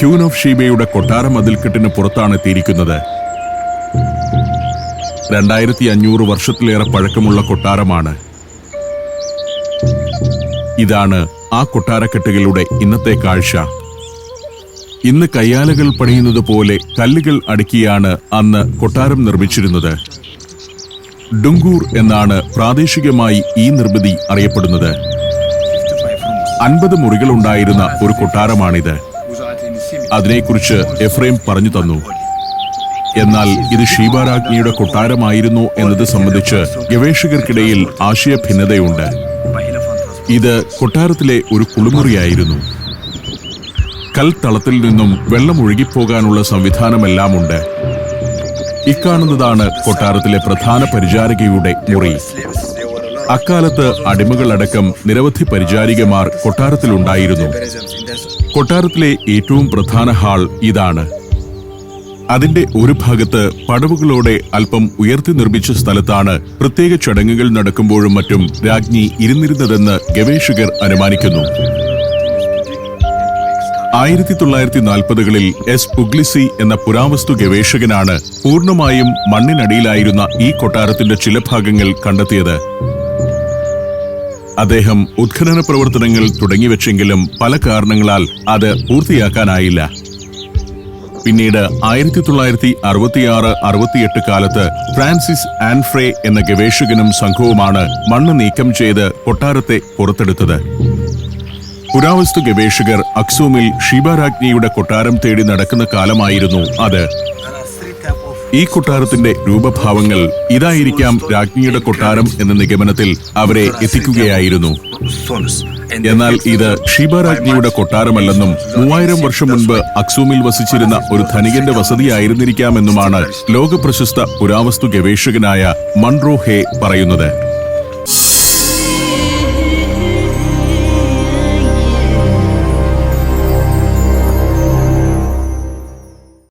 Queen of ഷീബയുടെ കൊട്ടാര മതിൽക്കെട്ടിന് പുറത്താണ് എത്തിയിരിക്കുന്നത്. രണ്ടായിരത്തി അഞ്ഞൂറ് വർഷത്തിലേറെ പഴക്കമുള്ള കൊട്ടാരമാണ്. ഇതാണ് ആ കൊട്ടാരക്കെട്ടുകളുടെ ഇന്നത്തെ കാഴ്ച. ഇന്ന് കയ്യാലകൾ പണിയുന്നത് പോലെ കല്ലുകൾ അടുക്കിയാണ് അന്ന് കൊട്ടാരം നിർമ്മിച്ചിരുന്നത്. ഡുങ്കൂർ എന്നാണ് പ്രാദേശികമായി ഈ നിർമ്മിതി അറിയപ്പെടുന്നത്. അൻപത് മുറികളുണ്ടായിരുന്ന ഒരു കൊട്ടാരമാണിത്. അതിനെക്കുറിച്ച് എഫ്രൈം പറഞ്ഞു തന്നു. എന്നാൽ ഇത് ഷീബാരാജ്ഞിയുടെ കൊട്ടാരമായിരുന്നു എന്നത് സംബന്ധിച്ച് ഗവേഷകർക്കിടയിൽ ആശയ ഭിന്നതയുണ്ട് ഇത് കൊട്ടാരത്തിലെ ഒരു കുളിമുറിയായിരുന്നു. കൽത്തളത്തിൽ നിന്നും വെള്ളം ഒഴുകിപ്പോകാനുള്ള സംവിധാനമെല്ലാം ഉണ്ട് ഇക്കാണുന്നതാണ് കൊട്ടാരത്തിലെ പ്രധാന പരിചാരികയുടെ മുറി. അക്കാലത്ത് അടിമകളടക്കം നിരവധി പരിചാരികമാർ കൊട്ടാരത്തിലുണ്ടായിരുന്നു. കൊട്ടാരത്തിലെ ഏറ്റവും പ്രധാന ഹാൾ ഇതാണ്. അതിന്റെ ഒരു ഭാഗത്ത് പടവുകളോടെ അല്പം ഉയർത്തി നിർമ്മിച്ച സ്ഥലത്താണ് പ്രത്യേക ചടങ്ങുകൾ നടക്കുമ്പോഴും മറ്റും രാജ്ഞി ഇരുന്നിരുന്നതെന്ന് ഗവേഷകർ അനുമാനിക്കുന്നു. ആയിരത്തി തൊള്ളായിരത്തി നാൽപ്പതുകളിൽ എസ് പുഗ്ലിസി എന്ന പുരാവസ്തു ഗവേഷകനാണ് പൂർണമായും മണ്ണിനടിയിലായിരുന്ന ഈ കൊട്ടാരത്തിന്റെ ചില ഭാഗങ്ങൾ കണ്ടെത്തിയത്. അദ്ദേഹം ഉത്ഖനന പ്രവർത്തനങ്ങൾ തുടങ്ങിവെച്ചെങ്കിലും പല കാരണങ്ങളാൽ അത് പൂർത്തിയാക്കാനായില്ല. പിന്നീട് ആയിരത്തി തൊള്ളായിരത്തി അറുപത്തിയാറ് അറുപത്തിയെട്ട് കാലത്ത് ഫ്രാൻസിസ് ആൻഫ്രേ എന്ന ഗവേഷകനും സംഘവുമാണ് മണ്ണ് നീക്കം ചെയ്ത് കൊട്ടാരത്തെ പുറത്തെടുത്തത്. പുരാവസ്തു ഗവേഷകർ അക്സോമിൽ ഷീബാരാജ്ഞിയുടെ കൊട്ടാരം തേടി നടക്കുന്ന കാലമായിരുന്നു അത്. ഈ കൊട്ടാരത്തിന്റെ രൂപഭാവങ്ങൾ ഇതായിരിക്കാം രാജ്ഞിയുടെ കൊട്ടാരം എന്ന നിഗമനത്തിൽ അവരെ എത്തിക്കുകയായിരുന്നു. എന്നാൽ ഇത് ഷീബരാജ്ഞിയുടെ കൊട്ടാരമല്ലെന്നും മൂവായിരം വർഷം മുൻപ് അക്സൂമിൽ വസിച്ചിരുന്ന ഒരു ധനികന്റെ വസതിയായിരുന്നിരിക്കാമെന്നുമാണ് ലോകപ്രശസ്ത പുരാവസ്തു ഗവേഷകനായ മൺറോ ഹേ പറയുന്നത്.